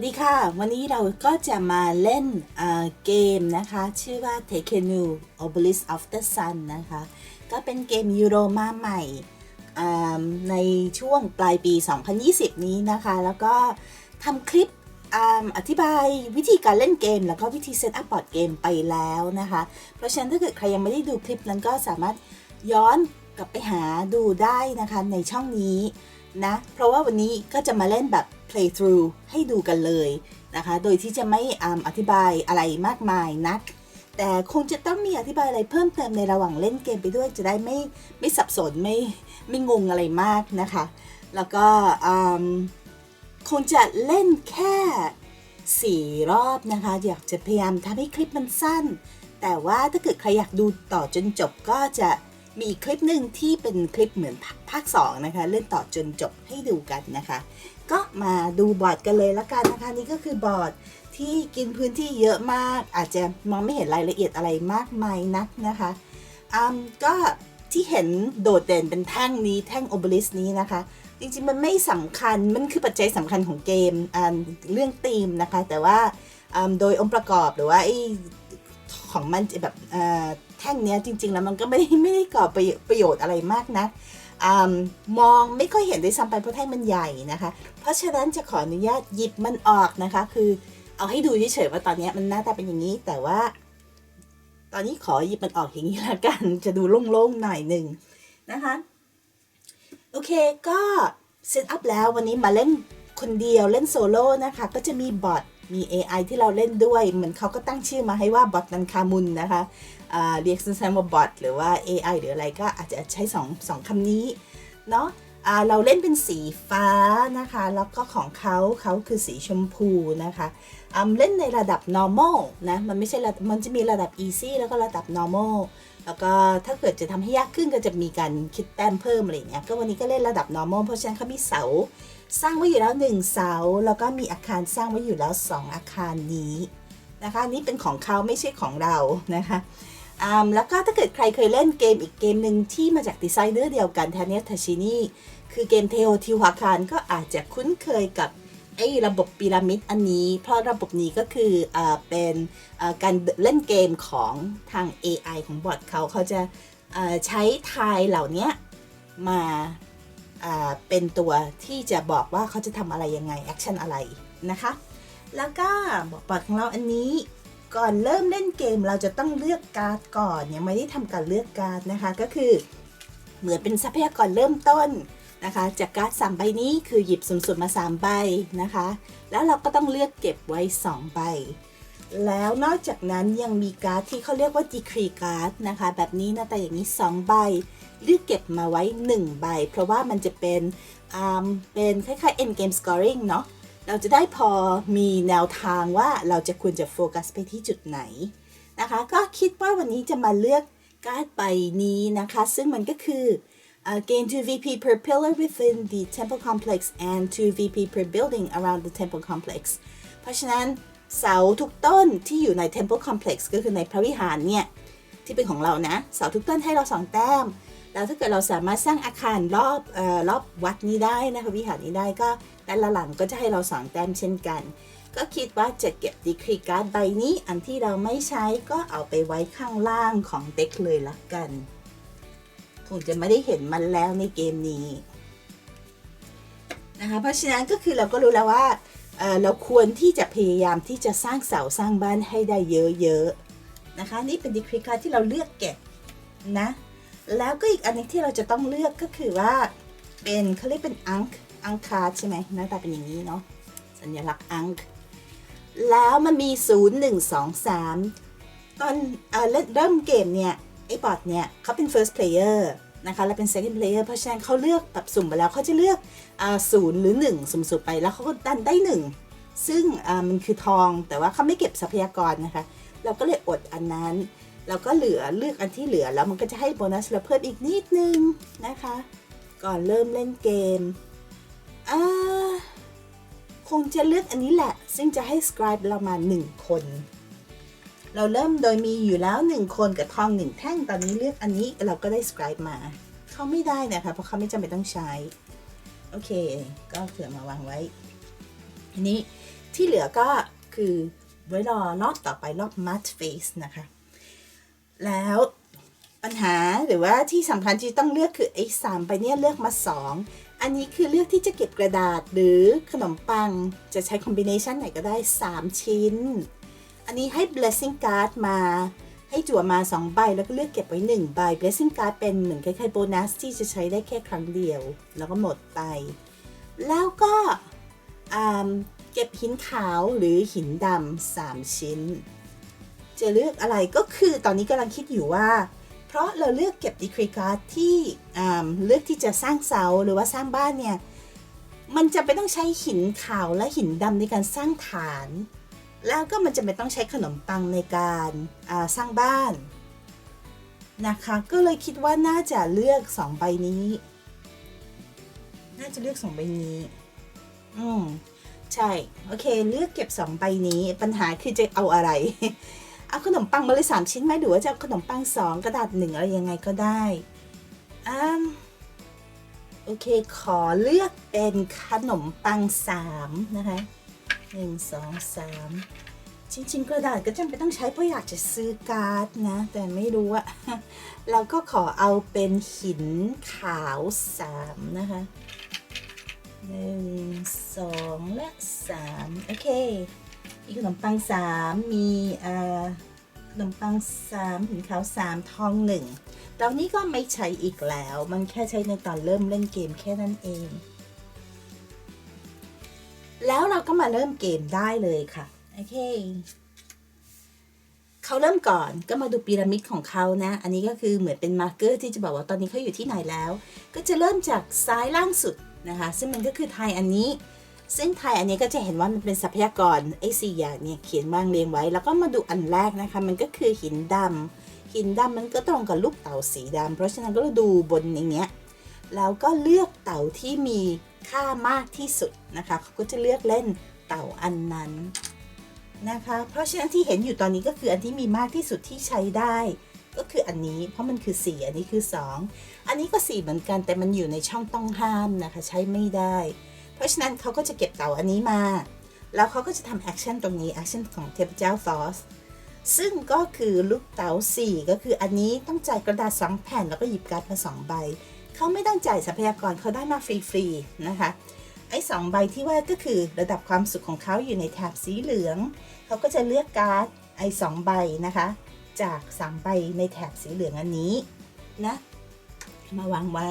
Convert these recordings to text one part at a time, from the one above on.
สวัสดีค่ะ วันนี้เราก็จะมาเล่นเกมนะคะ ชื่อว่า Tekenu Obelisk of the Sun นะคะ ก็เป็นเกมยูโรมาใหม่ในช่วงปลายปี 2020 นี้นะคะ แล้วก็ทำคลิปออธิบายวิธีการเล่นเกม แล้วก็วิธีเซตอัพบอร์ดเกมไปแล้วนะคะ เพราะฉะนั้นถ้าเกิดใครยังไม่ได้ดูคลิปนั้นก็สามารถย้อนกลับไปหาดูได้นะคะในช่องนี้นะ เพราะว่าวันนี้ก็จะมาเล่นแบบ playthrough ให้ดูกันเลยนะคะ โดยที่จะไม่อธิบายอะไรมากมายนัก แต่คงจะต้องมีอธิบายอะไรเพิ่มเติมในระหว่างเล่นเกมไปด้วยจะได้ไม่ไม่สับสนไม่ไม่งงอะไรมากนะคะ แล้วก็คงจะเล่นแค่สี่รอบนะคะ อยากจะพยายามทำให้คลิปมันสั้น แต่ว่าถ้าเกิดใครอยากดูต่อจนจบก็จะมีคลิปหนึ่งที่เป็นคลิปเหมือนภาภาค2นะคะ เล่นต่อจนจบให้ดูกันนะคะ ก็มาดูบอร์ดกันเลยละกันนะคะ นี่ก็คือบอร์ดที่กินพื้นที่เยอะมาก อาจจะมองไม่เห็นรายละเอียดอะไรมากมายนักนะคะอืมก็ที่เห็นโดดเด่นเป็นแท่งนี้แท่งโอเบลิสนี้นะคะ จริงๆมันไม่สำคัญมันคือปัจจัยสำคัญของเกมอ่าเรื่องธีมนะคะ แต่ว่าอืมโดยองค์ประกอบหรือว่าไอของมันแบบอ่อแท่งเนี้ยจริง ๆ แล้วมันก็ไม่ได้ไม่ได้ก่อประโยชน์อะไรมากนะ อมองไม่ค่อยเห็นด้วยซ้ำไปเพราะแท่งมันใหญ่นะคะ เพราะฉะนั้นจะขออนุญาตหยิบมันออกนะคะ คือเอาให้ดูเฉยๆว่าตอนนี้มันหน้าตาเป็นอย่างนี้ แต่ว่า ตอนนี้ขอหยิบมันออกอย่างนี้ละกัน จะดูโล่งๆหน่อยหนึ่งนะคะ โอเคก็เซตอัพแล้ววันนี้มาเล่นคนเดียวเล่นโซโล่นะคะ ก็จะมีบอทมี AI ที่เราเล่นด้วย เหมือนเขาก็ตั้งชื่อมาให้ว่าบอทนันคามุนนะคะ เรียกสั้นๆว่าบอทหรือว่า AI หรืออะไรก็อาจจะใช้สองสองคำนี้เนาะเราเล่นเป็นสีฟ้านะคะ แล้วก็ของเขาเขาคือสีชมพูนะคะเล่นในระดับ normal นะ มันไม่ใช่ระมันจะมีระดับ easy แล้วก็ระดับ normal แล้วก็ถ้าเกิดจะทำให้ยากขึ้นก็จะมีการคิดแต้มเพิ่มอะไรเงี้ย ก็วันนี้ก็เล่นระดับ normal เพราะฉะนั้นเขามีเสา สร้างไว้อยู่แล้วหนึ่งเสา แล้วก็มีอาคารสร้างไว้อยู่แล้วสองอาคารนี้นะคะ นี่เป็นของเขาไม่ใช่ของเรานะคะ แล้วก็ถ้าเกิดใครเคยเล่นเกมอีกเกมหนึ่งที่มาจากดีไซเนอร์เดียวกันแทาเนียทาชินีคือเกมเทโอทิวาคารก็อาจจะคุ้นเคยกับไอ้ระบบพีระมิดอันนี้ เพราะระบบนี้ก็คืออเป็นการเล่นเกมของทาง AI ของบอทเขาเขาจะาใช้ทายเหล่านี้มาาเป็นตัวที่จะบอกว่าเขาจะทำอะไรยังไง แอคชั่นอะไรนะคะ แล้วก็บอทของเราอันนี้ ก่อนเริ่มเล่นเกมเราจะต้องเลือกการ์ดก่อนยังไม่ได้ทำการเลือกการ์ดนะคะ ก็คือ เหมือนเป็นทรัพยากรเริ่มต้นนะคะ จากการ์ดสามใบนี้คือหยิบสุ่มๆมา 3 ใบนะคะ แล้วเราก็ต้องเลือกเก็บไว้ 2 ใบ แล้วนอกจากนั้นยังมีการ์ดที่เขาเรียกว่า decree card นะคะ แบบนี้หนะแต่อย่างนี้ 2 ใบเลือกเก็บมาไว้ 1 ใบ เพราะว่ามันจะเป็นอ่าเป็นคล้ายๆ end game scoring เนาะ เราจะได้พอมีแนวทางว่าเราจะควรจะโฟกัสไปที่จุดไหนนะคะ ก็คิดว่าวันนี้จะมาเลือกการ์ดใบนี้นะคะ ซึ่งมันก็คือ uh, gain 2 VP per pillar within the temple complex and 2 VP per building around the temple complex เพราะฉะนั้นเสาทุกต้นที่อยู่ใน temple complex ก็คือในพระวิหารเนี่ย ที่เป็นของเรานะ เสาทุกต้นให้เราสองแต้ม แล้วถ้าเกิดเราสามารถสร้างอาคารรอบออรอบวัดนี้ได้นะคะวิหารนี้ได้ก็แต่ละหลังก็จะให้เราสองแต้มเช่นกัน ก็คิดว่าจะเก็บดีครีการ์ดใบนี้อันที่เราไม่ใช้ก็เอาไปไว้ข้างล่างของเด็กเลยละกัน คงจะไม่ได้เห็นมันแล้วในเกมนี้นะคะเพราะฉะนั้นก็คือเราก็รู้แล้วว่าเเราควรที่จะพยายามที่จะสร้างเสาสร้างบ้านให้ได้เยอะๆนะคะ นี่เป็นดีครีการ์ดที่เราเลือกเก็บนะ แล้วก็อีกอันหนึงที่เราจะต้องเลือกก็คือว่า เป็นเขาเรียกเป็นอังค์อังคารใช่ไหมหน้าตาเป็นอย่างนี้เนาะสัญลักษณ์อังค์แล้วมันมี 0 1 2 3 ตอนเอ่อเริ่มเริ่มเกมเนี่ย ไอ้บอทเนี่ยเขาเป็น first player นะคะแล้วเป็น second player เพราะฉะนั้นเขาเลือกแบบสุ่มไปแล้วเขาจะเลือกศูนย์หรือ 1 สุ่มๆไปแล้วเขาก็ดันได้ 1 ซึ่งอ่ามันคือทองแต่ว่าเขาไม่เก็บทรัพยากรนะคะ เราก็เลยอดอันนั้น เราก็เหลือเลือกอันที่เหลือแล้วมันก็จะให้โบนัสเราเพิ่มอีกนิดนึงนะคะ ก่อนเริ่มเล่นเกมอ่าคงจะเลือกอันนี้แหละ ซึ่งจะให้ scribe เรามา 1 คน เราเริ่มโดยมีอยู่แล้ว 1 คนกับทอง 1 แท่งตอนนี้เลือกอันนี้เราก็ได้ scribe มา เขาไม่ได้นะคะ เพราะเขาไม่จำเป็นต้องใช้ โอเค ก็เผื่อมาวางไว้อันนี้ที่ที่เหลือก็คือไว้รอรอบต่อไปรอบ matte face นะคะ แล้วปัญหาหรือว่าที่สำคัญที่ต้องเลือกคือไอ้สามไปเนี่ยเลือกมาสองอันนี้คือเลือกที่จะเก็บกระดาษหรือขนมปังจะใช้คอมบิเนชันไหนก็ได้ 3 ชิ้น อันนี้ให้ blessing card มาให้จั่วมา 2 ใบ แล้วก็เลือกเก็บไว้ 1 ใบ blessing card เป็นเหมือนคล้ายๆโบนัสที่จะใช้ได้แค่ครั้งเดียว แล้วก็หมดไป แล้วก็เก็บหินขาวหรือหินดำสามชิ้น จะเลือกอะไรก็คือตอนนี้กำลังคิดอยู่ว่า เพราะเราเลือกเก็บดีครีการ์ดที่เลือกที่จะสร้างเสาหรือว่าสร้างบ้านเนี่ย มันจะไปต้องใช้หินขาวและหินดำในการสร้างฐาน แล้วก็มันจะไม่ต้องใช้ขนมปังในการาสร้างบ้านนะคะก็เลยคิดว่าน่าจะเลือกสองใบนี้ น่าจะเลือกสองใบนี้ อืมใช่ โอเค เลือกเก็บสองใบนี้ ปัญหาคือจะเอาอะไร เอาขนมปังมาเลยสามชิ้นไหมหรือว่าจะเอาขนมปังสองกระดาษหนึ่งอะไรยังไงก็ได้อืมโอเค ขอเลือกเป็นขนมปังสามนะคะหนึ่งสองสามจริงๆกระดาษก็จำเป็นต้องใช้เพราะอยากจะซื้อการ์ดนะ แต่ไม่รู้อะเราก็ขอเอาเป็นหินขาวสามนะคะหนึ่งสองและสามโอเค มีขนมปังสามมีขนมปังสามหินขาวสามทองหนึ่งตอนนี้ก็ไม่ใช้อีกแล้ว มันแค่ใช้ในตอนเริ่มเล่นเกมแค่นั้นเอง แล้วเราก็มาเริ่มเกมได้เลยค่ะ โอเคเขาเริ่มก่อนก็มาดูพีระมิดของเขานะ อันนี้ก็คือเหมือนเป็นมาร์เกอร์ที่จะบอกว่าตอนนี้เขาอยู่ที่ไหนแล้ว ก็จะเริ่มจากซ้ายล่างสุดนะคะ ซึ่งมันก็คือไทยอันนี้ ซึ่งไทยอันนี้ก็จะเห็นว่ามันเป็นทรัพยากรไอ้สี่อย่างเนี่ยเขียนวางเรียงไว้ แล้วก็มาดูอันแรกนะคะ มันก็คือหินดำหินดำมันก็ตรงกับลูกเต่าสีดำเพราะฉะนั้นก็ดูบนอย่างเงี้ยแล้วก็เลือกเต่าที่มีค่ามากที่สุดนะคะเขาก็จะเลือกเล่นเต่าอันนั้นนะคะ เพราะฉะนั้นที่เห็นอยู่ตอนนี้ก็คืออันที่มีมากที่สุดที่ใช้ได้ ก็คืออันนี้เพราะมันคือ 4 อันนี้คือ 2 อันนี้ก็ 4 เหมือนกันแต่มันอยู่ในช่องต้องห้ามนะคะ ใช้ไม่ได้ เพราะฉะนั้นเขาก็จะเก็บเต่าอันนี้มา แล้วเขาก็จะทำแอคชั่นตรงนี้แอคชั่นของเทพเจ้าฟอสซึ่งก็คือลูกเต๋า4 ก็คืออันนี้ต้องจ่ายกระดาษสองแผ่นแล้วก็หยิบการ์ดมาสองใบ เขาไม่ต้องจ่ายทรัพยากรเขาได้มาฟรีๆนะคะ ไอ้สองใบที่ว่าก็คือระดับความสุขของเขาอยู่ในแถบสีเหลือง เขาก็จะเลือกการ์ดไอ้สองใบนะคะ จากสามใบในแถบสีเหลืองอันนี้นะ มาวางไว้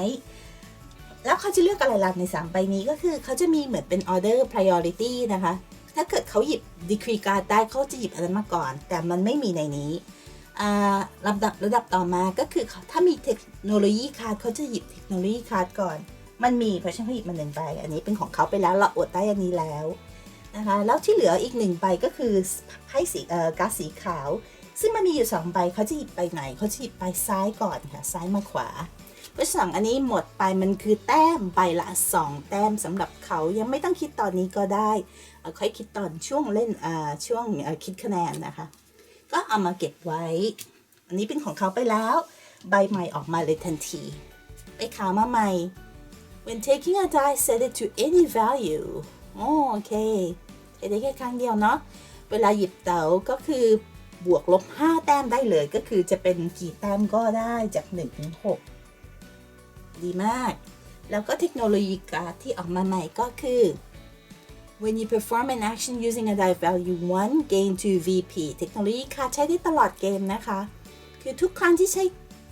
แล้วเขาจะเลือกอะไรล่ะใน 3 ใบนี้ก็คือเขาจะมีเหมือนเป็น order priority นะคะ ถ้าเกิดเขาหยิบ decree card ได้เขาจะหยิบอันนั้นมาก่อน แต่มันไม่มีในนี้ลำดับระดับต่อมาก็คือเขาถ้ามีเทคโนโลยีคาร์ดเขาจะหยิบเทคโนโลยีคาร์ดก่อน มันมีเพราะฉันเขาหยิบมาหนึ่งใบอันนี้เป็นของเขาไปแล้วเราอดได้อันนี้แล้วนะคะแล้วที่เหลืออีกหนึ่งใบก็คือไพ่สีเอ่อก๊าซสีขาว ซึ่งมันมีอยู่สองใบเขาจะหยิบไปไหนเขาจะหยิบไปซ้ายก่อนค่ะซ้ายมาขวา เพราะฉะนั้นอันนี้หมดไปมันคือแต้มใบละ 2 แต้มสำหรับเขายังไม่ต้องคิดตอนนี้ก็ได้เอาค่อยคิดตอนช่วงเล่นช่วงคิดคะแนนนะคะ ก็เอามาเก็บไว้ อันนี้เป็นของเขาไปแล้ว ใบใหม่ออกมาเลยทันทีไปขาวมาใหม่ when taking a die set it to any value โอโอเคได้แค่ครั้งเดียวเนาะเวลาหยิบเต๋าก็คือบวกลบ 5 แต้มได้เลยก็คือจะเป็นกี่แต้มก็ได้จาก1ถึง6 ดีมาก แล้วก็เทคโนโลยีการที่ออกมาใหม่ก็คือ when you perform an action using a die value 1 gain 2 VP เทคโนโลยีการ์ดใช้ได้ตลอดเกมนะคะ คือทุกครั้งที่ใช้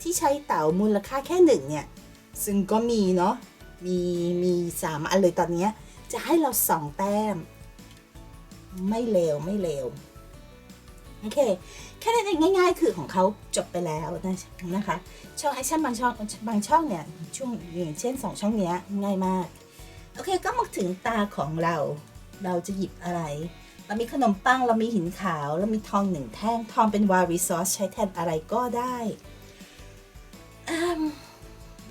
ที่ใช้เต่ามูลค่าแค่หนึ่งเนี่ย ซึ่งก็มีเนาะ มีมีสามอันเลยตอนนี้ จะให้เราสองแต้ม ไม่เลวไม่เลว โอเค แค่นั้นเองง่าย ๆ คือของเขาจบไปแล้วนะนะคะ ช่องแอคชั่นบางช่องบางช่องเนี่ยช่วงอย่างเช่นสองช่องเนี้ยง่ายมาก โอเคก็มาถึงตาของเรา เราจะหยิบอะไร เรามีขนมปัง เรามีหินขาว เรามีทองหนึ่งแท่ง ทองเป็นวารีซอสใช้แทนอะไรก็ได้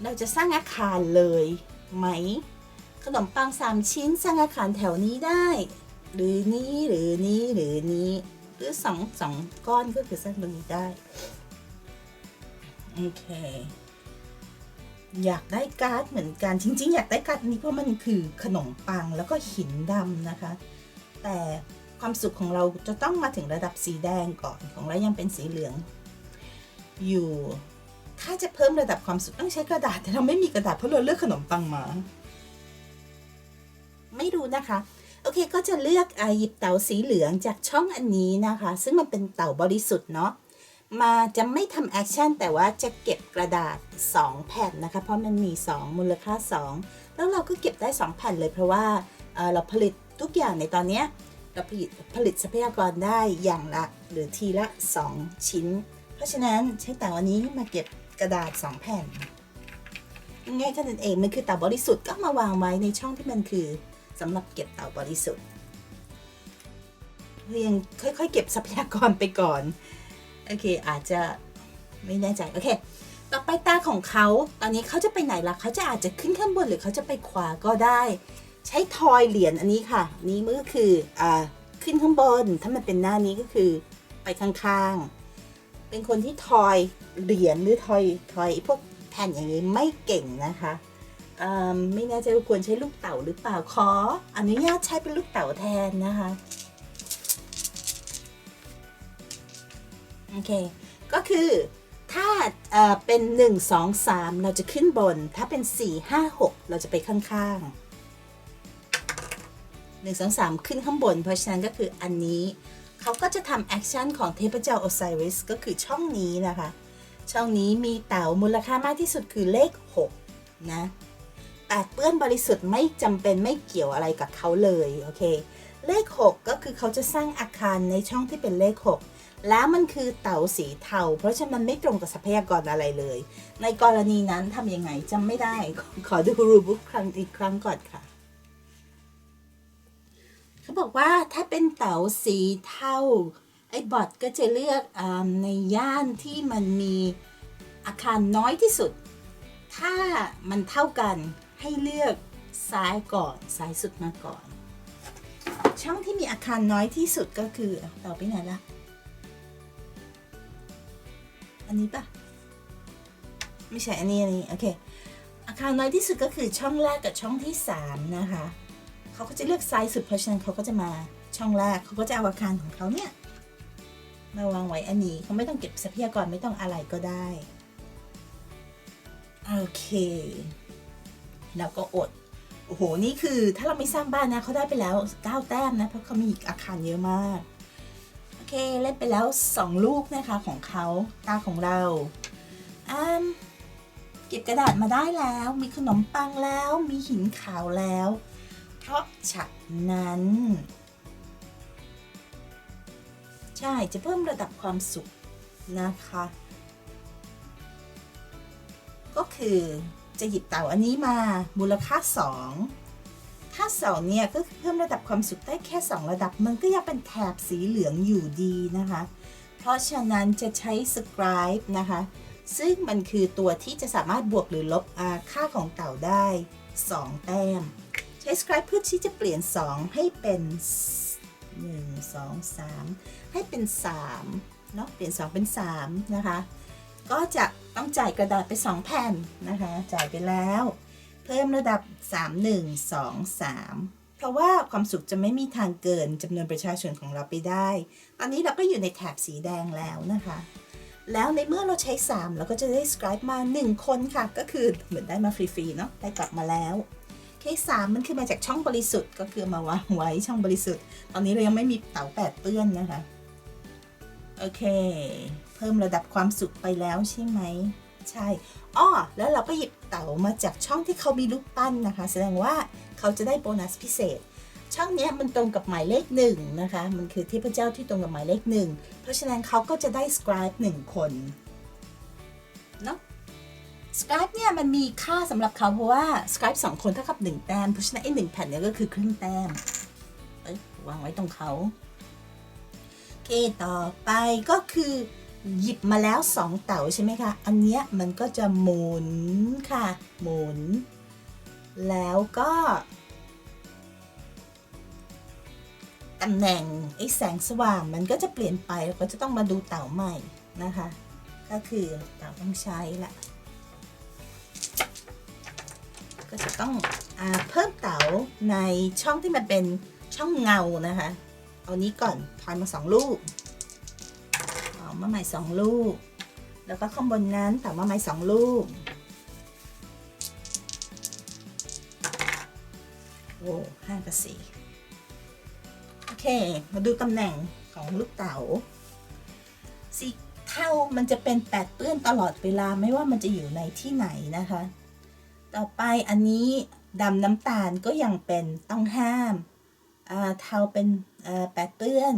เราจะสร้างอาคารเลยไหม ขนมปังสามชิ้นสร้างอาคารแถวนี้ได้ หรือนี้หรือนี้หรือนี้ หรือสองสองก้อนก็คือสร้างตรงนี้ได้ โอเค อยากได้การ์ดเหมือนกันจริง ๆ อยากได้การ์ดนี้เพราะมันคือขนมปังแล้วก็หินดำนะคะ แต่ความสุขของเราจะต้องมาถึงระดับสีแดงก่อนของเรายังเป็นสีเหลือง อยู่ถ้าจะเพิ่มระดับความสุขต้องใช้กระดาษแต่เราไม่มีกระดาษเพราะเราเลือกขนมปังมา ไม่รู้นะคะ อเคก็จะเลือกอหยิบเต่าสีเหลืองจากช่องอันนี้นะคะ ซึ่งมันเป็นเต่าบริสุทธิ์เนาะมาจะไม่ทำแอคชั่นแต่ว่าจะเก็บกระดาษ 2 แผ่นนะคะ เพราะมันมี 2 มูลค่า 2 แล้วเราก็เก็บได้ 2 แผ่นเลยเพราะว่าเเราผลิตทุกอย่างในตอนนี้เราผลิตผลิตทรัพยากรได้อย่างละหรือทีละ 2 ชิ้น เพราะฉะนั้นใช้เต่าอันนี้มาเก็บกระดาษ 2 แผ่นง่ายแค่นั้นเองมันคือเต่าบริสุทธิ์ก็มาวางไว้ในช่องที่มันคือ สำหรับเก็บเต่าบริสุทธิ์เรียงค่อยๆ เก็บทรัพยากรไปก่อน โอเค อาจจะไม่แน่ใจ โอเค ต่อไปตาของเขา ตอนนี้เขาจะไปไหนล่ะ เขาจะอาจจะขึ้นข้างบนหรือเขาจะไปขวาก็ได้ ใช้ทอยเหรียญอันนี้ค่ะ นี่มันก็คืออ่าขึ้นข้างบน ถ้ามันเป็นหน้านี้ก็คือไปข้างๆ เป็นคนที่ทอยเหรียญหรือทอยทอยพวกแผ่นอย่างนี้ไม่เก่งนะคะ ไม่แน่ใจว่าควรใช้ลูกเต๋าหรือเปล่าขออนุญาตใช้เป็นลูกเต๋าแทนนะคะโอเคก็คือถ้าเอ่อเป็น 1 2 3 เราจะขึ้นบน ถ้าเป็น 4 5 6 เราจะไปข้างๆ1 2 3 ขึ้นข้างบน เพราะฉะนั้นก็คืออันนี้ เขาก็จะทำแอคชั่นของเทพเจ้าโอไซริสก็คือช่องนี้นะคะ ช่องนี้มีเต๋ามูลค่ามากที่สุดคือเลข 6 นะ แปดเปื้อนบริสุทธิ์ไม่จำเป็นไม่เกี่ยวอะไรกับเขาเลยโอเคเลข 6 ก็คือเขาจะสร้างอาคารในช่องที่เป็นเลข 6 แล้วมันคือเต๋าสีเทา เพราะฉะนั้นมันไม่ตรงกับทรัพยากรอะไรเลย ในกรณีนั้นทำยังไงจำไม่ได้ ขอขอดูรูบุ๊กครั้งอีกครั้งก่อนค่ะ เขาบอกว่าถ้าเป็นเต๋าสีเทาไอ้บอทก็จะเลือกอในย่านที่มันมีอาคารน้อยที่สุด ถ้ามันเท่ากัน ให้เลือกซ้ายก่อนซ้ายสุดมาก่อน ช่องที่มีอาคารน้อยที่สุดก็คือเต่าไปไหนละอันนี้ปะไม่ใช่อันนี้อันนี้โอเคอาคารน้อยที่สุดก็คือช่องแรกกับช่องที่สามนะคะเขาก็จะเลือกซ้ายสุดเพราะฉะนั้นเขาก็จะมาช่องแรกเขาก็จะเอาอาคารของเขาเนี่ยมาวางไว้อันนี้เขาไม่ต้องเก็บทรัพยากรไม่ต้องอะไรก็ได้ โอเค แล้วก็อด โอ้โห นี่คือถ้าเราไม่สร้างบ้านนะเขาได้ไปแล้ว 9 แต้มนะ เพราะเขามีอาคารเยอะมาก โอเค เล่นไปแล้ว 2 ลูกนะคะของเขาตาของเราอืมเก็บกระดาษมาได้แล้ว มีขนมปังแล้ว มีหินขาวแล้ว เพราะฉะนั้น ใช่ จะเพิ่มระดับความสุขนะคะ ก็คือ จะหยิบเต่าอันนี้มามูลค่า 2 ถ้า 2 เนี่ยก็เพิ่มระดับความสุขได้แค่ 2 ระดับ มันก็ยังเป็นแถบสีเหลืองอยู่ดีนะคะ เพราะฉะนั้นจะใช้ scribe นะคะ ซึ่งมันคือตัวที่จะสามารถบวกหรือลบอค่าของเต่าได้ 2 แต้ม ใช้ scribe เพื่อที่จะเปลี่ยน 2 ให้เป็น 1 2 3 ให้เป็น3เนาะเปลี่ยน 2 เป็น 3 นะคะ ก็จะต้องจ่ายกระดาษไป 2 แผ่นนะคะ จ่ายไปแล้ว เพิ่มระดับ 3 1 2 3 เพราะว่าความสุขจะไม่มีทางเกินจำนวนประชาชนของเราไปได้ ตอนนี้เราก็อยู่ในแถบสีแดงแล้วนะคะ แล้วในเมื่อเราใช้ 3 เราก็จะได้ scribe มา 1 คนค่ะ ก็คือเหมือนได้มาฟรีๆเนาะได้กลับมาแล้วเคสสามมันคือมาจากช่องบริสุทธิ์ก็คือมาวางไว้ช่องบริสุทธิ์ ตอนนี้เรายังไม่มีเต๋าแปดเปื้อนนะคะ โอเค เพิ่มระดับความสุขไปแล้วใช่ไหมใช่อ้อแล้วเราก็หยิบเต๋ามาจากช่องที่เขามีรูปปั้นนะคะ แสดงว่าเขาจะได้โบนัสพิเศษ ช่องนี้มันตรงกับหมายเลขหนึ่งนะคะ มันคือเทพเจ้าที่ตรงกับหมายเลขหนึ่งเพราะฉะนั้นเขาก็จะได้ scribe หนึ่งคนเนาะ scribe เนี่ยมันมีค่าสำหรับเขาเพราะว่า scribe สองคนเท่ากับหนึ่งแต้มเพราะฉะนั้นไอ้หนึ่งแผ่นเนี่ยก็คือครึ่งแต้มวางไว้ตรงเขาโอเคต่อไปก็คือ หยิบมาแล้วสองเต๋าใช่ไหมคะ อันเนี้ยมันก็จะหมุนค่ะ หมุน แล้วก็ตำแหน่งไอ้แสงสว่างมันก็จะเปลี่ยนไปเราก็จะต้องมาดูเต๋าใหม่นะคะ ก็คือเต๋าต้องใช้ละก็จะต้องอเพิ่มเต๋าในช่องที่มันเป็นช่องเงานะคะ เอานี้ก่อนทอยมาสองลูก มาใหม่สองลูก แล้วก็ข้างบนนั้นต่อมาใหม่สองลูก โอ้ห้ากับสี่โอเค มาดูตำแหน่งของลูกเต๋าสีเทามันจะเป็นแปดเปื้อนตลอดเวลาไม่ว่ามันจะอยู่ในที่ไหนนะคะ ต่อไปอันนี้ดำน้ำตาลก็ยังเป็นต้องห้ามเทาเป็นแปดเปื้อน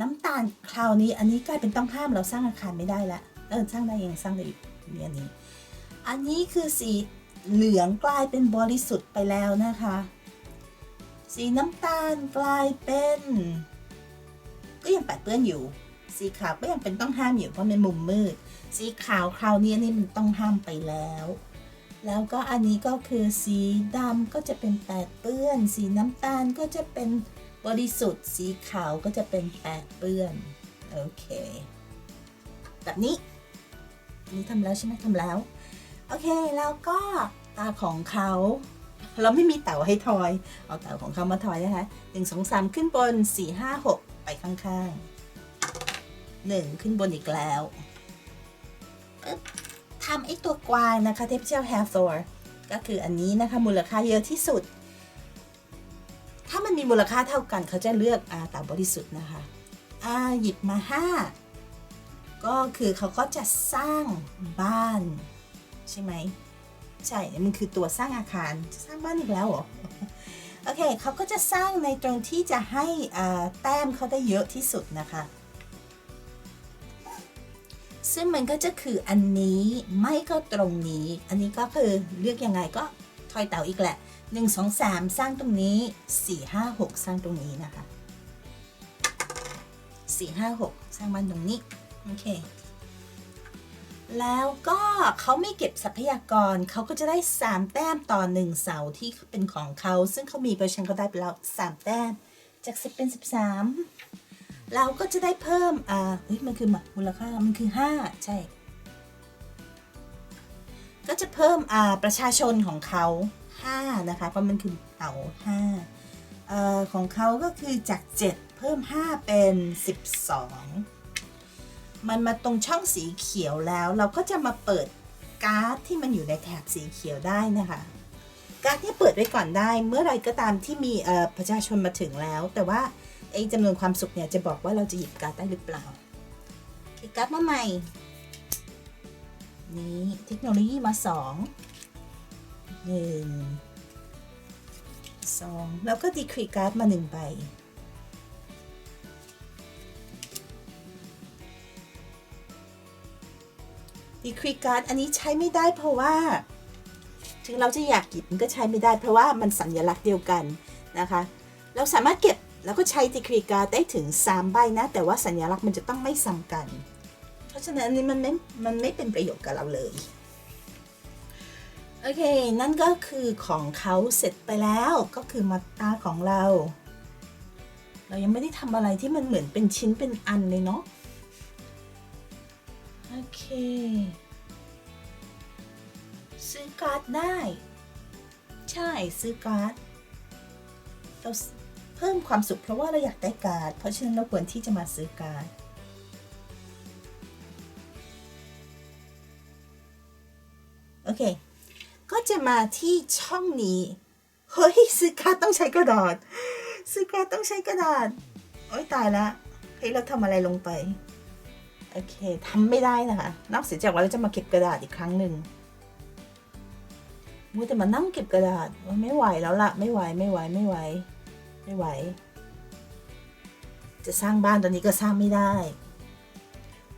น้ำตาลคราวนี้อันนี้กลายเป็นต้องห้ามเราสร้างอาคารไม่ได้ละเออสร้างได้ยังสร้างได้อยู่มีอันนี้ อันนี้คือสีเหลืองกลายเป็นบริสุทธิ์ไปแล้วนะคะ สีน้ำตาลกลายเป็น ก็ยังแปดเปื้อนอยู่ สีขาวก็ยังเป็นต้องห้ามอยู่เพราะมันมุมมืด สีขาวคราวนี้นี่มันต้องห้ามไปแล้ว แล้วก็อันนี้ก็คือสีดำก็จะเป็นแปดเปื้อน สีน้ำตาลก็จะเป็น บริสุทธิ์สีขาวก็จะเป็นแปดเปื้อน โอเค แบบนี้นนี้ทำแล้วใช่ไหมทำแล้ว โอเค แล้วก็ตาของเขา เราไม่มีเต่าให้ทอย เอาเต่าของเขามาทอยนะคะหนึ่งสองสามขึ้นบนสี่ห้าหกไปข้างๆหนึ่งขึ้นบนอีกแล้วปึ๊บทำไอ้ตัวกวางนะคะเทปเจลแฮร์โซร์ก็คืออันนี้นะคะ มูลค่าเยอะที่สุด ถ้ามันมีมูลค่าเท่ากันเขาจะเลือกอาเต่าบริสุทธิ์นะคะอาหยิบมาห้าก็คือเขาก็จะสร้างบ้าน ใช่ไหมใช่ มันคือตัวสร้างอาคารจะสร้างบ้านอีกแล้วเหรอ โอเคเขาก็จะสร้างในตรงที่จะให้แต้มเขาได้เยอะที่สุดนะคะ ซึ่งมันก็จะคืออันนี้ไม่ก็ตรงนี้ อันนี้ก็คือเลือกยังไงก็ทอยเต่าอีกแหละ 1 2 3 สร้างตรงนี้ 4 5 6 สร้างตรงนี้นะคะ4 5 6 สร้างบ้านตรงนี้ โอเค แล้วก็เขาไม่เก็บทรัพยากรเขาก็จะได้ 3 แต้มต่อ 1 เสาที่เป็นของเขา ซึ่งเขามีเพราะฉะนันเขาได้ไปแล้ว 3 แต้ม จาก 10 เป็น 13 เราก็จะได้เพิ่ม อ่าเฮ้ยมันคือมูลค่า มันคือ 5 ใช่ ก็จะเพิ่ม อ่า ประชาชนของเขา 5 นะคะ เพราะมันคือเต่า5เอ่อของเขาก็คือจาก 7 เพิ่ม 5 เป็น 12 มันมาตรงช่องสีเขียวแล้ว เราก็จะมาเปิดการ์ดที่มันอยู่ในแถบสีเขียวได้นะคะการ์ดเนี่เปิดไว้ก่อนได้ เมื่อไรก็ตามที่มีประชาชนมาถึงแล้ว แต่ว่าไอ้จำนวนความสุขเนี่ยจะบอกว่าเราจะหยิบการ์ดได้หรือเปล่าการ์ดมาใหม่ นี่เทคโนโลยีมาสอง หนึ่งสองแล้วก็ดีครีการ์ดมาหนึ่งใบดีครีการ์ดอันนี้ใช้ไม่ได้เพราะว่า ถึงเราจะอยากหยิบมันก็ใช้ไม่ได้เพราะว่ามันสัญลักษณ์เดียวกันนะคะ เราสามารถเก็บแล้วก็ใช้ดีครีการ์ดได้ถึง 3 ใบนะ แต่ว่าสัญลักษณ์มันจะต้องไม่ซ้ำกัน เพราะฉะนั้นอันนี้มันไม่ มันไม่เป็นประโยชน์กับเราเลย โอเค นั่นก็คือของเขาเสร็จไปแล้วก็คือมาตาของเรา เรายังไม่ได้ทำอะไรที่มันเหมือนเป็นชิ้นเป็นอันเลยเนาะโอเค ซื้อการ์ดได้ ใช่ซื้อการ์ดเราเพิ่มความสุขเพราะว่าเราอยากได้การ์ดเพราะฉะนั้นเราควรที่จะมาซื้อการ์ดโอเค ก็จะมาที่ช่องนี้เฮ้ยซื้อการ์ดต้องใช้กระดาษซื้อการ์ดต้องใช้กระดาษโอ๊ยตายละเฮ้ยเราทำอะไรลงไปโอเคทำไม่ได้นะคะนอกเสียจากว่าเราจะมาเก็บกระดาษอีกครั้งหนึ่งมูแต่มานั่งเก็บกระดาษว่าไม่ไหวแล้วล่ะไม่ไหวไม่ไหวไม่ไหวไม่ไหว จะสร้างบ้านตอนนี้ก็สร้างไม่ได้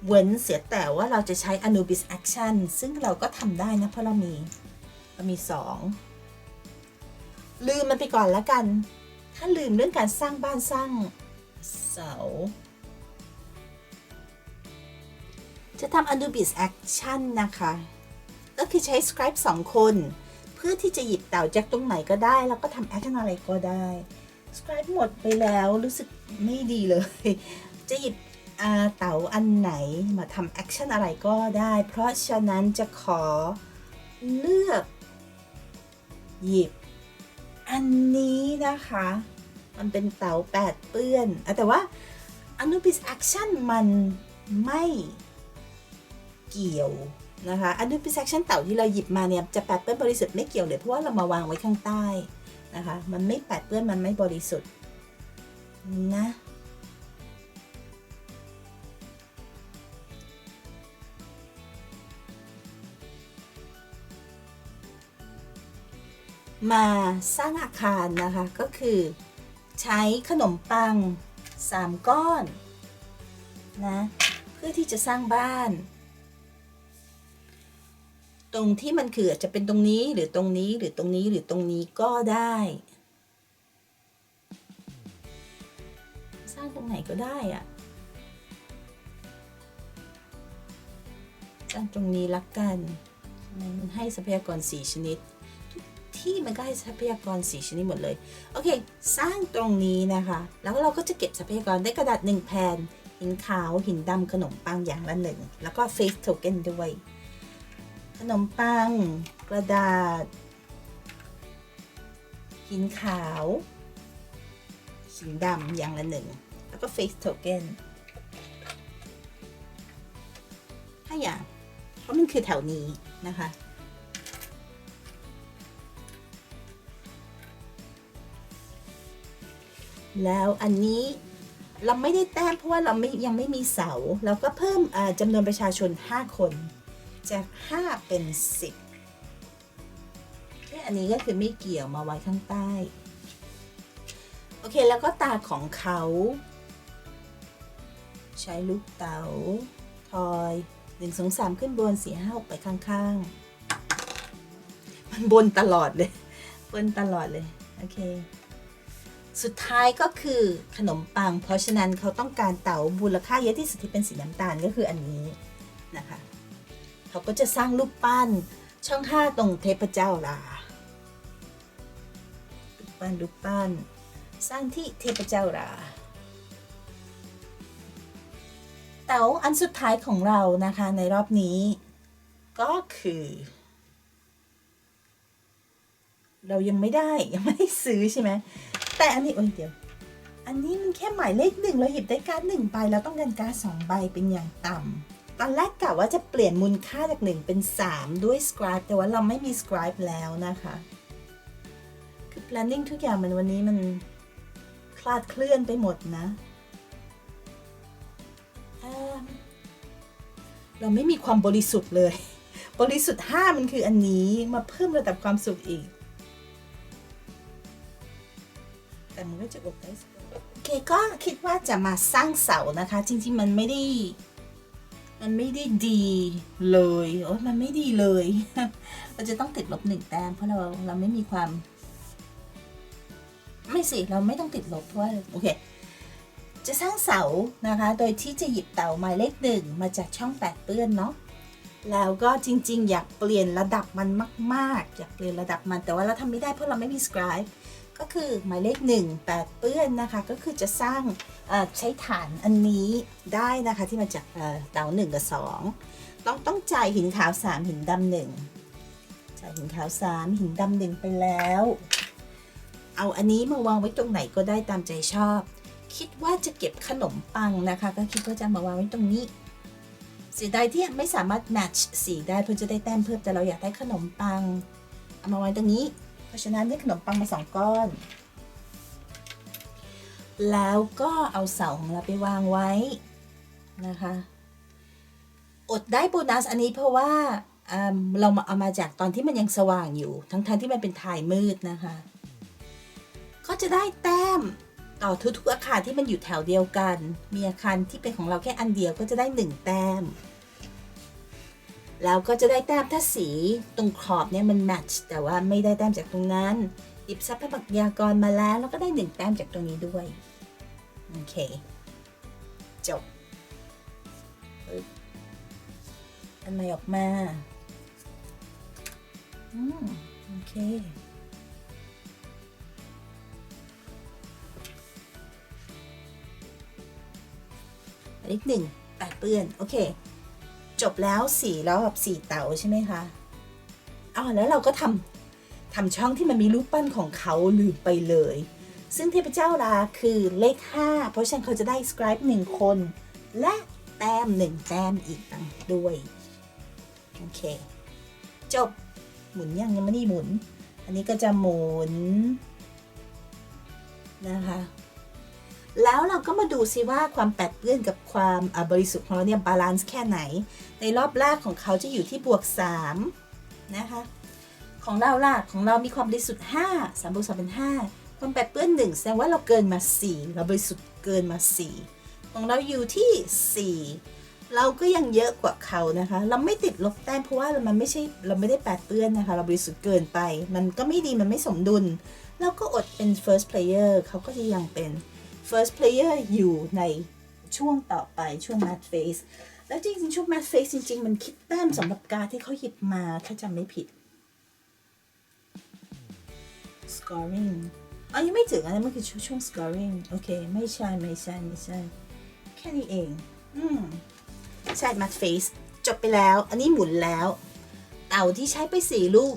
เว้นเสียแต่ว่าเราจะใช้ Anubis Action ซึ่งเราก็ทำได้นะเพราะเรามี เรามีสองลืมมันไปก่อนแล้วกัน ถ้าลืมเรื่องการสร้างบ้านสร้างเสา จะทำ Anubis Action นะคะ ก็คือใช้ Scribe 2 คน เพื่อที่จะหยิบเต่าจากตรงไหนก็ได้ แล้วก็ทำ Action อะไรก็ได้ Scribe หมดไปแล้วรู้สึกไม่ดีเลย จะหยิบเต่าอันไหนมาทำ Action อะไรก็ได้ เพราะฉะนั้นจะขอเลือก หยิบ อันนี้นะคะ มันเป็นเต๋าแปดเปื้อนอะแต่ว่า Anubis Action มันไม่เกี่ยวนะคะ Anubis Action เต่าที่เราหยิบมาเนี่ยจะแปดเปื้อนบริสุทธิ์ไม่เกี่ยวเลย เพราะว่าเรามาวางไว้ข้างใต้นะคะ มันไม่แปดเปื้อนมันไม่บริสุทธิ์นะ มาสร้างอาคารนะคะก็คือ ใช้ขนมปัง 3 ก้อนนะเพื่อที่จะสร้างบ้าน ตรงที่มันคืออาจจะเป็นตรงนี้หรือตรงนี้หรือตรงนี้หรือตรงนี้ก็ได้ สร้างตรงไหนก็ได้อะสร้างตรงนี้ละกันมันให้ทรัพยากร4ชนิด ที่มันก็ให้ทรัพยากรสีชนิดหมดเลย โอเค สร้างตรงนี้นะคะ แล้วเราก็จะเก็บทรัพยากรได้กระดาษหนึ่งแผ่น หินขาว หินดำขนมปังอย่างละหนึ่ง แล้วก็เฟสโทเก้นด้วย ขนมปัง กระดาษ หินขาว หินดำอย่างละหนึ่ง แล้วก็เฟสโทเก้นห้าอย่าง เพราะมันคือแถวนี้นะคะ แล้วอันนี้เราไม่ได้แต้มเพราะว่าเราไม่ยังไม่มีเสา เราก็เพิ่มจำนวนประชาชน 5 คน จาก 5 เป็น 10เนี่ยอันนี้ก็คือไม่เกี่ยวมาไว้ข้างใต้ โอเคแล้วก็ตาของเขา ใช้ลูกเต๋าทอย1 2 3ขึ้นบน4 5 6ไปข้างๆ มันบนตลอดเลย บนตลอดเลย โอเค สุดท้ายก็คือขนมปัง เพราะฉะนั้นเขาต้องการเต๋ามูลค่าเยอะที่สุดที่เป็นสีน้ำตาลก็คืออันนี้นะคะ เขาก็จะสร้างรูปปั้นช่องห้าตรงเทพเจ้าลารูปปั้นรูปปั้น สร้างที่เทพเจ้าลาเต๋าอันสุดท้ายของเรานะคะในรอบนี้ ก็คือ เรายังไม่ได้ยังไม่ได้ซื้อใช่ไหม แต่อันนี้โอ้ยเดี๋ยว อันนี้มันแค่หมายเลขหนึ่งเราหยิบได้การ์ดหนึ่งใบแล้วต้องการการ์ดสองใบเป็นอย่างต่ำตอนแรกกะว่าจะเปลี่ยนมูลค่าจากหนึ่งเป็นสามด้วย scribe แต่ว่าเราไม่มี scribe แล้วนะคะ คือ planning ทุกอย่างมันวันนี้มันคลาดเคลื่อนไปหมดนะเอิ่มเราไม่มีความบริสุทธิ์เลย บริสุทธิ์ห้ามันคืออันนี้มาเพิ่มระดับความสุขอีก แต่มันก็จะอบได้โอเคก็คิดว่าจะมาสร้างเสานะคะ จริงๆมันไม่ได้ มันไม่ได้ดีเลยโอ้ยมันไม่ดีเลยเราจะต้องติดลบหนึ่งแต้มเพราะเราเราไม่มีความ ไม่สิเราไม่ต้องติดลบเพราะว่าโอเคจะสร้างเสานะคะ โดยที่จะหยิบเต่าหมายเลขหนึ่งมาจากช่องแปดเปื้อนเนาะ แล้วก็จริงๆ อยากเปลี่ยนระดับมันมาก ๆ อยากเปลี่ยนระดับมันแต่ว่าเราทำไม่ได้เพราะเราไม่มี scribe ก็คือหมายเลข1 8เปื้อนนะคะ ก็คือจะสร้างใช้ฐานอันนี้ได้นะคะที่มาจากเตา1กับ 2 ต้องต้องจ่ายหินขาว 3 หินดำหนึ่งจ่ายหินขาว 3 หินดำหนึ่งไปแล้ว เอาอันนี้มาวางไว้ตรงไหนก็ได้ตามใจชอบ คิดว่าจะเก็บขนมปังนะคะ ก็คิดว่าจะมาวางไว้ตรงนี้เสียดายที่ไม่สามารถ match สีได้เพื่อจะได้แต้มเพิ่มแต่เราอยากได้ขนมปังเอามาไว้ตรงนี้ เพราะฉะนั้นได้ขนมปังมาสองก้อน แล้วก็เอาเสาของเราไปวางไว้นะคะ อดได้โบนัสอันนี้เพราะว่าเรามาเอามาจากตอนที่มันยังสว่างอยู่ ทั้งๆที่มันเป็นถ่ายมืดนะคะ ก็จะได้แต้มต่อทุกๆอาคารที่มันอยู่แถวเดียวกัน มีอาคารที่เป็นของเราแค่อันเดียวก็จะได้หนึ่งแต้ม แล้วก็จะได้แต้มถ้าสีตรงขอบเนี่ยมันแมทช์แต่ว่าไม่ได้แต้มจากตรงนั้นหยิบทรัพยากรมาแล้ว แล้วก็ได้หนึ่งแต้มจากตรงนี้ด้วย โอเค จบอันใหม่ออกมาอืมโอเคเลขหนึ่งแปดเปื้อน โอเค จบแล้วสี่แล้วแบบสี่เต๋าใช่ไหมคะอ๋อแล้วเราก็ทำทำช่องที่มันมีรูปปั้นของเขาลืมไปเลย ซึ่งเทพเจ้าราคือเลข 5 เพราะฉะนั้นเขาจะได้ scribe 1คน และแต้ม1แต้มอีกต่างด้วย โอเค จบหมุนยังยังไม่ได้หมุน อันนี้ก็จะหมุนนะคะ แล้วเราก็มาดูซิว่าความแปดเปื้อนกับความบริสุทธิ์ของเราเนี่ยบาลานซ์แค่ไหน ในรอบแรกของเขาจะอยู่ที่บวก 3 นะคะ ของเราล่ะของเรามีความบริสุทธิ์5 3บวก3เป็น 5 ความแปดเปื้อน 1 แสดงว่าเราเกินมา 4 เราบริสุทธิ์เกินมา 4 ของเราอยู่ที่ 4 เราก็ยังเยอะกว่าเขานะคะ เราไม่ติดลบแต้มเพราะว่ามันไม่ใช่เราไม่ได้แปดเปื้อนนะคะ เราบริสุทธิ์เกินไป มันก็ไม่ดีมันไม่สมดุลเราก็อดเป็น first player เขาก็จะยังเป็น first player อยู่ในช่วงต่อไปช่วง match phase แล้วจริงๆ ช่วง match phase จริง ๆ มันคิดแต้มสำหรับการที่เขาหยิบมาถ้าจำไม่ผิด scoring อ๋อยังไม่ถึงอันนั้มันคือช่วง scoring โอเค ไม่ใช่ ไม่ใช่ ไม่ใช่ แค่นี้เอง อืม ใช่ match phase จบไปแล้ว อันนี้หมุนแล้ว เต่าที่ใช้ไปสี่ลูก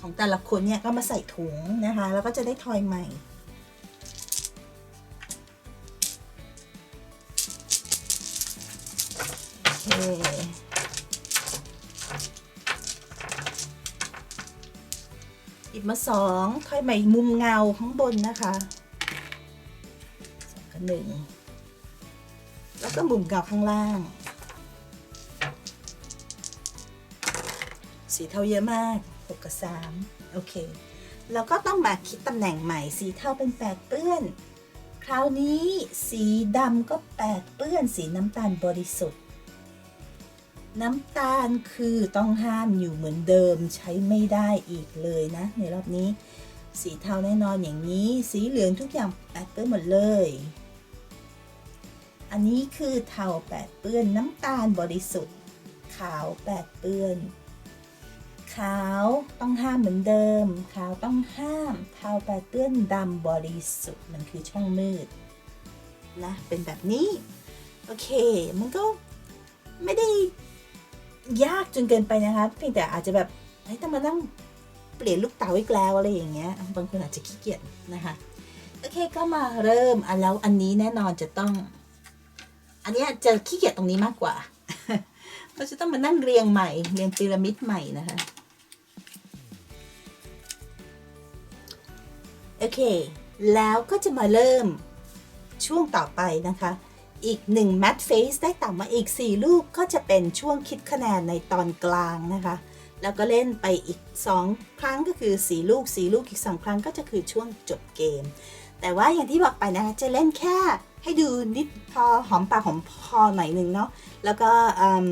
ของแต่ละคนเนี่ยก็มาใส่ถุงนะคะ แล้วก็จะได้ทอยใหม่ เคหยิบมาสองทอยใหม่มุมเงาข้างบนนะคะสองกับหนึ่งแล้วก็มุมเงาข้างล่าง สีเทาเยอะมาก6กับ3โอเคแล้วก็ต้องมาคิดตำแหน่งใหม่ สีเทาเป็นแปดเปื้อน คราวนี้สีดำก็แปดเปื้อน สีน้ำตาลบริสุทธิ์ น้ำตาลคือต้องห้ามอยู่เหมือนเดิมใช้ไม่ได้อีกเลยนะ ในรอบนี้ สีเทาแน่นอนอย่างนี้ สีเหลืองทุกอย่างแปดเปื้อนหมดเลย อันนี้คือเทาแปดเปื้อนน้ำตาลบริสุทธิ์ ขาวแปดเปื้อน ขาวต้องห้ามเหมือนเดิม ขาวต้องห้าม เทาแปดเปื้อนดำบริสุทธิ์มันคือช่องมืดนะเป็นแบบนี้ โอเค มันก็ไม่ได้ ยากจนเกินไปนะคะเพียงแต่อาจจะแบบเฮ้ยต้องมานั่งเปลี่ยนลูกเต๋าอีกแล้วอะไรอย่างเงี้ย บางคนอาจจะขี้เกียจนะคะ โอเคก็มาเริ่มอันแล้วอันนี้แน่นอนจะต้อง อันนี้จะขี้เกียจตรงนี้มากกว่าเราจะต้องมานั่งเรียงใหม่ เรียงพีระมิดใหม่นะคะ โอเค แล้วก็จะมาเริ่มช่วงต่อไปนะคะ อีก1 match phase ได้ต่ำมาอีก 4 ลูกก็จะเป็นช่วงคิดคะแนนในตอนกลางนะคะ แล้วก็เล่นไปอีก 2 ครั้งก็คือ 4 ลูก 4 ลูกอีก 2 ครั้งก็จะคือช่วงจบเกม แต่ว่าอย่างที่บอกไปนะคะจะเล่นแค่ให้ดูนิดพอหอมปากหอมคอหน่อยหนึ่งเนาะแล้วก็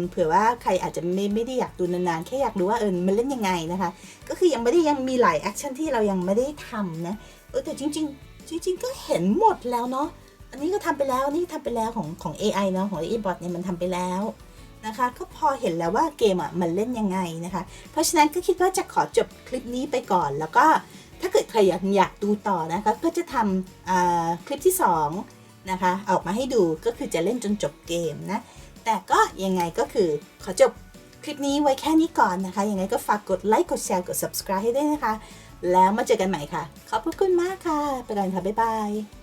เผื่อว่าใครอาจจะไม่ไม่ได้อยากดูนานๆ แค่อยากรู้ว่าเออมันเล่นยังไงนะคะ ก็คือยังไม่ได้ยังมีหลายแอคชั่นที่เรายังไม่ได้ทำนะเออแต่จริง ๆ จริง ๆ ก็เห็นหมดแล้วเนาะ อันนี้ก็ทำไปแล้วนี่ทำไปแล้วของของ AI เนาะของ AI bot เนี่ยมันทำไปแล้วนะคะก็พอเห็นแล้วว่าเกมอะมันเล่นยังไงนะคะ เพราะฉะนั้นก็คิดว่าจะขอจบคลิปนี้ไปก่อน แล้วก็ถ้าเกิดใครอยากอยากดูต่อนะคะก็จะทำคลิปที่2นะคะออกมาให้ดูก็คือจะเล่นจนจบเกมนะแต่ก็ยังไงก็คือขอจบคลิปนี้ไว้แค่นี้ก่อนนะคะ ยังไงก็ฝากกดไลค์กดแชร์กด subscribe ให้ด้วยนะคะ แล้วมาเจอกันใหม่ค่ะ ขอบพระคุณมากค่ะ ไปก่อนค่ะ บ๊ายบาย